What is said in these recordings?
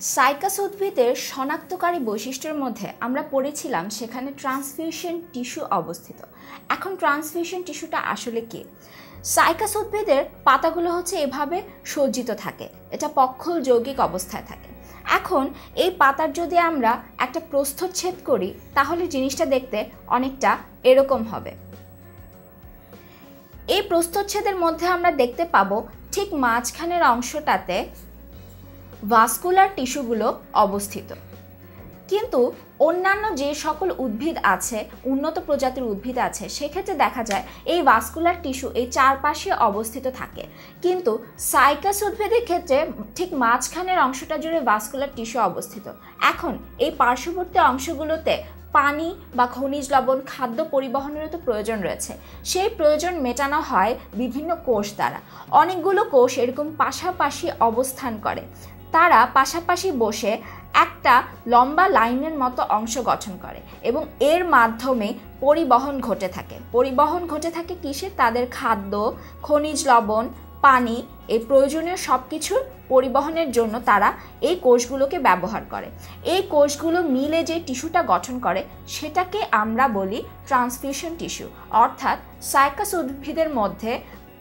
Cycas উদ্ভিদের শনাক্তকারী বৈশিষ্ট্যের মধ্যে আমরা পড়েছিলাম সেখানে ট্রান্সফিউশন টিস্যু অবস্থিত। এখন ট্রান্সফিউশন টিস্যুটা আসলে কি? সাইকাস উদ্ভিদের পাতাগুলো হচ্ছে এভাবে সজ্জিত থাকে, এটা পক্ষল যৌগিক অবস্থায় থাকে। এখন এই পাতার যদি আমরা একটা প্রস্থচ্ছেদ করি, তাহলে জিনিসটা দেখতে অনেকটা এরকম হবে। এই প্রস্থচ্ছেদের মধ্যে আমরা দেখতে পাবো ঠিক মাঝখানের অংশটাতে ভাস্কুলার টিস্যুগুলো অবস্থিত। কিন্তু অন্যান্য যে সকল উদ্ভিদ আছে, উন্নত প্রজাতির উদ্ভিদ আছে, সেক্ষেত্রে দেখা যায় এই ভাস্কুলার টিস্যু এই চারপাশে অবস্থিত থাকে। কিন্তু সাইকাস উদ্ভিদের ক্ষেত্রে ঠিক মাঝখানের অংশটা জুড়ে ভাস্কুলার টিস্যু অবস্থিত। এখন এই পার্শ্ববর্তী অংশগুলোতে পানি বা খনিজ লবণ, খাদ্য পরিবহনেরও তো প্রয়োজন রয়েছে। সেই প্রয়োজন মেটানো হয় বিভিন্ন কোষ দ্বারা। অনেকগুলো কোষ এরকম পাশাপাশি অবস্থান করে। তারা পাশাপাশি বসে একটা লম্বা লাইনের মতো অংশ গঠন করে এবং এর মাধ্যমে পরিবহন ঘটে থাকে। পরিবহন ঘটে থাকে কিসে? তাদের খাদ্য, খনিজ লবণ, পানি এই প্রয়োজনীয় সব কিছুর পরিবহনের জন্য তারা এই কোষগুলোকে ব্যবহার করে। এই কোষগুলো মিলে যে টিস্যুটা গঠন করে, সেটাকে আমরা বলি ট্রান্সফিউশন টিস্যু। অর্থাৎ সাইকাস উদ্ভিদের মধ্যে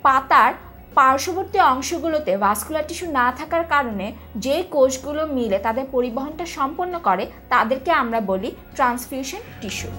পাতার পার্শ্ববর্তী অংশগুলোতে ভাস্কুলার টিস্যু না থাকার কারণে যে কোষগুলো মিলে তাদের পরিবহনটা সম্পন্ন করে, তাদেরকে আমরা বলি ট্রান্সফিউশন টিস্যু।